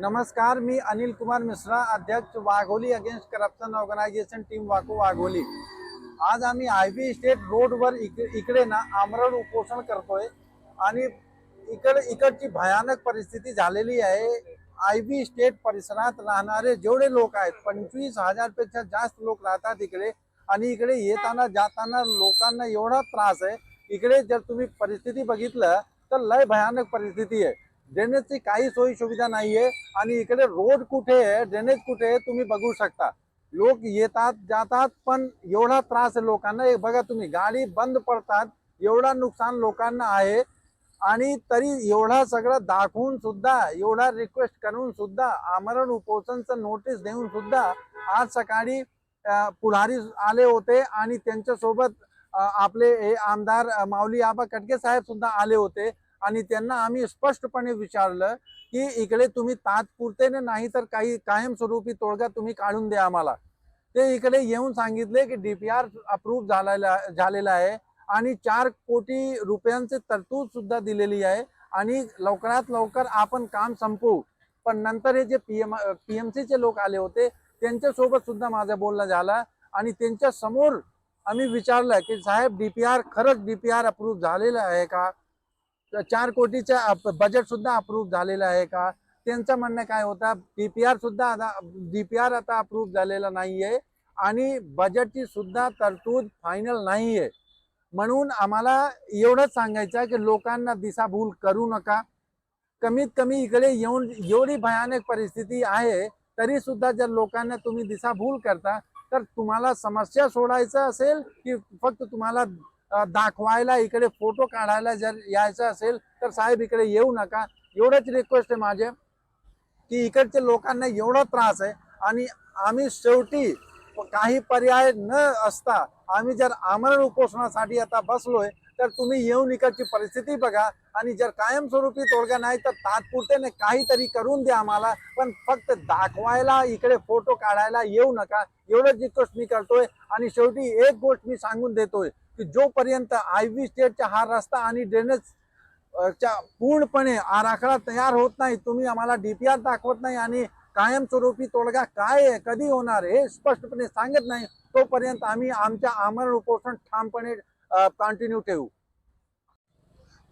नमस्कार मी अनिल कुमार मिश्रा अध्यक्ष Wagholi against corruption organization team वाको Wagholi. आज आम्ही आय बी स्टेट रोडवर इक इकडे ना आमरण उपोषण करतोय आणि इकड इकडची भयानक परिस्थिती झालेली आहे. आय बी स्टेट परिसरात राहणारे जेवढे लोक आहेत पंचवीस हजारपेक्षा जास्त लोक राहतात इकडे. आणि इकडे येताना जाताना लोकांना एवढा त्रास आहे. इकडे जर तुम्ही परिस्थिती बघितलं तर लय भयानक परिस्थिती आहे. ड्रेनेजची काही सोयी सुविधा नाहीये आणि इकडे रोड कुठे आहे ड्रेनेज कुठे आहे तुम्ही बघू शकता. लोक येतात जातात पण एवढा त्रास आहे लोकांना हे बघा तुम्ही गाडी बंद पडतात एवढा नुकसान लोकांना आहे. आणि तरी एवढा सगळं दाखवून सुद्धा एवढा रिक्वेस्ट करून सुद्धा आमरण उपोषणचं नोटीस देऊन सुद्धा आज सकाळी पुढारी आले होते आणि त्यांच्यासोबत आपले हे आमदार माऊली आबा कटके साहेब सुद्धा आले होते. आणि त्यांना आम्ही स्पष्टपणे विचारलं की इकडे तुम्ही तात्पुरते नाही तर काही कायमस्वरूपी तोडगा तुम्ही काढून द्या आम्हाला. ते इकडे येऊन सांगितले की डीपीआर अप्रूव्ह झालेला झालेला आहे आणि चार कोटी रुपयांचे तरतूद सुद्धा दिलेली आहे आणि लवकरात लवकर आपण काम संपवू. पण नंतर हे J P M P M सीचे लोक आले होते त्यांच्यासोबत सुद्धा माझं बोलणं झालं आणि त्यांच्यासमोर आम्ही विचारलं की साहेब डीपीआर खरंच डीपीआर अप्रूव्ह झालेलं आहे का? चार कोटीचं बजेट सुद्धा अप्रूव्ह झालेलं आहे का? त्यांचं म्हणणं काय होतं? आर सुद्धा आता बी पी आर आता अप्रूव्ह झालेला नाहीये आणि बजेटची सुद्धा तरतूद फायनल नाहीये. म्हणून आम्हाला एवढंच सांगायचं आहे की लोकांना दिशाभूल करू नका. कमीत कमी इकडे येऊन एवढी भयानक परिस्थिती आहे तरी सुद्धा जर लोकांना तुम्ही दिशाभूल करता तर तुम्हाला समस्या सोडायचं असेल की फक्त तुम्हाला दाखवायला इकडे फोटो काढायला जर यायचं असेल तर साहेब इकडे येऊ नका. एवढंच रिक्वेस्ट आहे माझे की इकडच्या लोकांना एवढा त्रास आहे. आणि आम्ही शेवटी काही पर्याय न असता आम्ही जर आमरण उपोषणासाठी आता बसलोय तर तुम्ही येऊन इकडची परिस्थिती बघा. आणि जर कायमस्वरूपी तोडगा नाही तर तात्पुरतेने काहीतरी करून द्या आम्हाला. पण फक्त दाखवायला इकडे फोटो काढायला येऊ नका. एवढंच रिक्वेस्ट मी करतोय. आणि शेवटी एक गोष्ट मी सांगून देतोय की जोपर्यंत आय व्ही स्टेटचा हा रस्ता आणि ड्रेनेज च्या पूर्णपणे आराखडा तयार होत नाही तुम्ही आम्हाला डीपीआर दाखवत नाही आणि कायमस्वरूपी तोडगा काय आहे कधी होणार हे स्पष्टपणे सांगत नाही तोपर्यंत आम्ही आमच्या आमरण उपोषण ठामपणे कंटिन्यू ठेवू.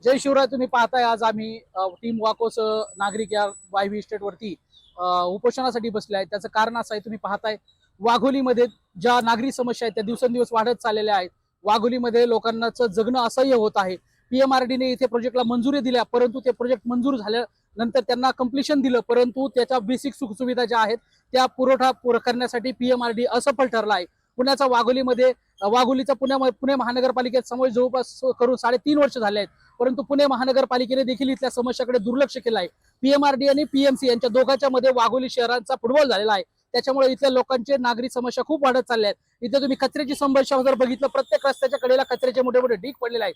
जय शिवराय तुम्ही पाहताय आज आम्ही टीम वाकोस नागरिक या वायव्ही स्टेट वरती उपोषणासाठी बसले आहेत. त्याचं कारण असं आहे तुम्ही पाहताय वाघोलीमध्ये ज्या नागरी समस्या आहेत त्या दिवसेंदिवस वाढत चाललेल्या आहेत. वाघोलीमध्ये लोकांनाच जगणं असह्य होत आहे. पीएमआरडीने इथे प्रोजेक्टला मंजुरी दिल्या परंतु ते प्रोजेक्ट मंजूर झाल्यानंतर त्यांना कम्प्लिशन दिलं परंतु त्याच्या बेसिक सुखसुविधा ज्या आहेत त्या पुरवठा पुर करण्यासाठी पीएमआरडी असफल ठरला आहे. पुण्याचा वाघोलीमध्ये वाघोलीचा पुण्या पुणे महानगरपालिकेत समावेश जवळपास करून साडेतीन वर्ष झाले आहेत. परंतु पुणे महानगरपालिकेने देखील इथल्या समस्याकडे दुर्लक्ष केलं आहे. पीएमआरडी आणि पीएमसी यांच्या दोघांच्या मध्ये वाघोली शहरांचा फुटबॉल झालेला आहे. त्याच्यामुळे इथल्या लोकांचे नागरी समस्या खूप वाढत चालल्या आहेत. इथे तुम्ही कचऱ्याची समस्या जर बघितलं प्रत्येक रस्त्याच्या कडेला कचऱ्याचे मोठे मोठे ढीक पडलेले आहेत.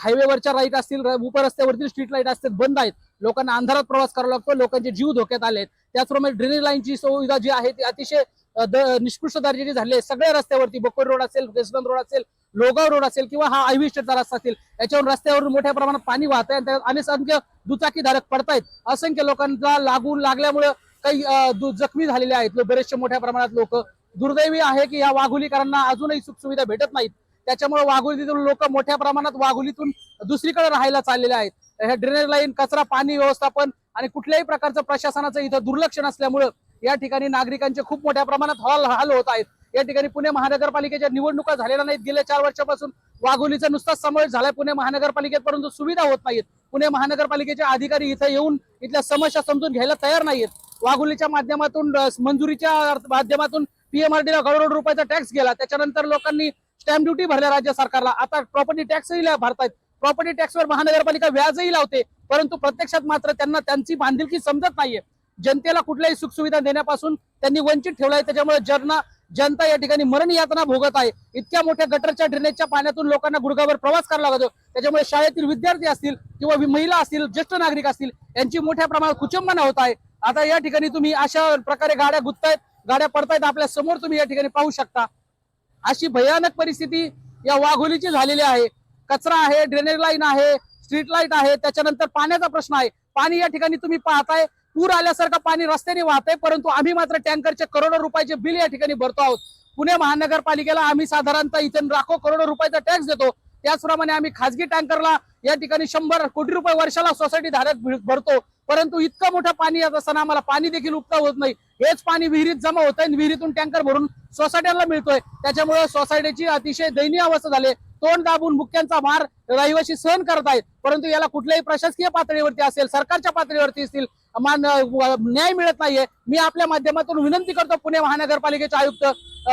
हायवेवरच्या लाइट असतील उपरस्त्यावरतील स्ट्रीट लाइट असतील बंद आहेत. लोकांना अंधारात प्रवास करावा लागतो लोकांचे जीव धोक्यात आले आहेत. त्याचप्रमाणे ड्रेनेज लाईनची सुविधा जी आहे ती अतिशय निष्कृष्ट दर्जाचे झाले. सगळ्या रस्त्यावरती बकोर रोड असेल रेसगंज रोड असेल लोगाव रोड असेल किंवा हा आयव्ही स्टेटचा रस्ता असेल याच्यावर रस्त्यावरून मोठ्या प्रमाणात पाणी वाहत आहे आणि त्यात अनेक दुचाकीधारक पडतायत. असंख्य लोकांना लागून लागल्यामुळे काही दु- जखमी झालेले आहेत. बरेचसे मोठ्या प्रमाणात लोक. दुर्दैवी आहे की या वाघोलीकरांना अजूनही सुखसुविधा भेटत नाहीत. त्याच्यामुळे वाघोलीतून लोक मोठ्या प्रमाणात वाघोलीतून दुसरीकडे राहायला चाललेले आहेत. ह्या ड्रेनेज लाईन कचरा पाणी व्यवस्थापन आणि कुठल्याही प्रकारचं प्रशासनाचं इथं दुर्लक्ष नसल्यामुळं या ठिकाणी नागरिकांचे खूप मोठ्या प्रमाणात हॉल हाल होत आहेत. या ठिकाणी पुणे महानगरपालिकेच्या निवडणुका झालेल्या नाहीत. गेल्या चार वर्षापासून वाघोलीचा नुसताच समावेश झालाय. पुणे महानगरपालिकेत परंतु सुविधा होत नाहीत. पुणे महानगरपालिकेचे अधिकारी इथं येऊन इथल्या समस्या समजून घ्यायला तयार नाहीत. वाघोलीच्या माध्यमातून मंजुरीच्या माध्यमातून पीएमआरडीला करोड रुपयाचा टॅक्स गेला. त्याच्यानंतर लोकांनी स्टॅम्प ड्युटी भरल्या राज्य सरकारला. आता प्रॉपर्टी टॅक्सही भरतायत. प्रॉपर्टी टॅक्सवर महानगरपालिका व्याजही लावते. परंतु प्रत्यक्षात मात्र त्यांना त्यांची बांधिलकी समजत नाहीये. जनतेला कुठल्याही सुखसुविधा देण्यापासून त्यांनी वंचित ठेवलाय. त्याच्यामुळे जनना जनता या ठिकाणी मरण यातना भोगत आहे. इतक्या मोठ्या गटरच्या ड्रेनेजच्या पाण्यातून लोकांना गुडघावर प्रवास करावा लागतो. त्याच्यामुळे शाळेतील विद्यार्थी असतील किंवा महिला असतील ज्येष्ठ नागरिक असतील यांची मोठ्या प्रमाणात कुचंबना होत आहे. आता या ठिकाणी तुम्ही अशा प्रकारे गाड्या गुंततायत गाड्या पडतायत आपल्यासमोर तुम्ही या ठिकाणी पाहू शकता. अशी भयानक परिस्थिती या वाघोलीची झालेली आहे. कचरा आहे ड्रेनेज लाईन आहे स्ट्रीट लाइट आहे. त्याच्यानंतर पाण्याचा प्रश्न आहे. पाणी या ठिकाणी तुम्ही पाहताय पूर आल्यासारखं पाणी रस्त्याने वाहतंय परंतु आम्ही मात्र टँकरचे करोडो रुपयाचे बिल या ठिकाणी भरतो आहोत. पुणे महानगरपालिकेला आम्ही साधारणतः इथे लाखो करोडो रुपयाचा टॅक्स देतो. त्याचप्रमाणे आम्ही खासगी टँकरला या ठिकाणी शंभर कोटी रुपये वर्षाला सोसायटी धारक भरतो. परंतु इतकं मोठं पाणी येत असताना आम्हाला पाणी देखील उपता होत नाही. हेच पाणी विहिरीत जमा होत आहे विहिरीतून टँकर भरून सोसायट्यांना मिळतोय. त्याच्यामुळे सोसायटीची अतिशय दयनीय अवस्था झाली. तोंड दाबून मुख्यांचा मार रहिवासी सहन करत आहेत. परंतु याला कुठल्याही प्रशासकीय पातळीवरती असेल सरकारच्या पातळीवरती असतील मान न्याय मिळत नाहीये. मी आपल्या माध्यमातून विनंती करतो पुणे महानगरपालिकेचे आयुक्त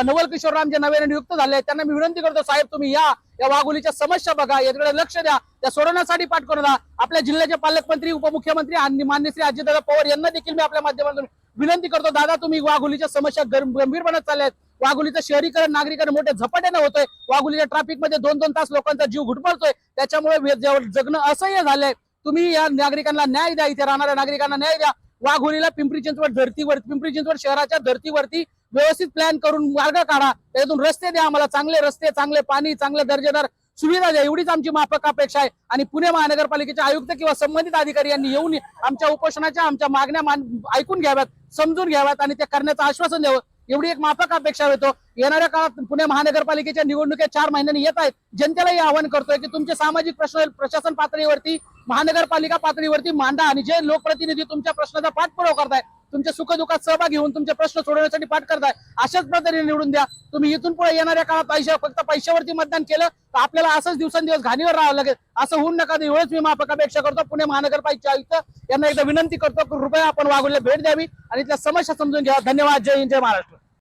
नवल किशोर राम जे नव्याने नियुक्त झाले आहेत, त्यांना मी विनंती करतो साहेब तुम्ही या. या वाघोलीच्या समस्या बघा याकडे लक्ष द्या. त्या सोडवण्यासाठी पाठकरू द्या आपल्या जिल्ह्याचे पालकमंत्री उपमुख्यमंत्री आणि मान्य श्री अजितदादा पवार यांना देखील मी आपल्या माध्यमातून विनंती करतो. दादा तुम्ही वाघोलीच्या समस्या गं- गंभीर बनत चालल्या आहेत वाघोलीचं शहरीकरण नागरीकरण मोठ्या झपाट्याने होतोय. वाघोलीच्या ट्रॅफिकमध्ये दोन दोन तास लोकांचा जीव घुटमळतोय त्याच्यामुळे जगणं असह्य झालंय तुम्ही या नागरिकांना न्याय द्या इथे राहणाऱ्या नागरिकांना न्याय द्या. वाघोलीला पिंपरी चिंचवड धर्तीवर पिंपरी चिंचवड शहराच्या धर्तीवरती व्यवस्थित प्लॅन करून मार्ग काढा. त्यातून रस्ते द्या आम्हाला. चांगले रस्ते चांगले पाणी चांगले दर्जेदार सुविधा द्या. एवढीच आमची माफक अपेक्षा आहे. आणि पुणे महानगरपालिकेचे आयुक्त किंवा संबंधित अधिकारी यांनी येऊन आमच्या उपोषणाच्या आमच्या मागण्या मान ऐकून घ्याव्यात समजून घ्याव्यात आणि ते करण्याचं आश्वासन द्यावं. एवढी एक माफक अपेक्षा होतो. येणाऱ्या काळात पुणे महानगरपालिकेच्या निवडणुका चार महिन्यांनी येत आहेत. जनतेलाही आवाहन करतोय की तुमचे सामाजिक प्रश्न प्रशासन पातळीवरती महानगरपालिका पातळीवरती मांडा आणि जे लोकप्रतिनिधी तुमच्या प्रश्नाचा पाठपुरावा करताय तुमच्या सुखदुःखात सहभागी होऊन तुमचे प्रश्न सोडवण्यासाठी पाठ करताय अशाच पद्धतीने निवडून द्या. तुम्ही इथून पुढे येणाऱ्या काळात पैशा फक्त पैशावरती मतदान केलं तर आपल्याला असंच दिवसेंदिवस घाणीवर राहावं लागेल. असं होऊन नका एवढंच मी माफक अपेक्षा करतो. पुणे महानगरपालिका आयुक्त यांना एकदा विनंती करतो कृपया आपण वागवले भेट द्यावी आणि त्या समस्या समजून घ्या. धन्यवाद. जय हिंद जय महाराष्ट्र.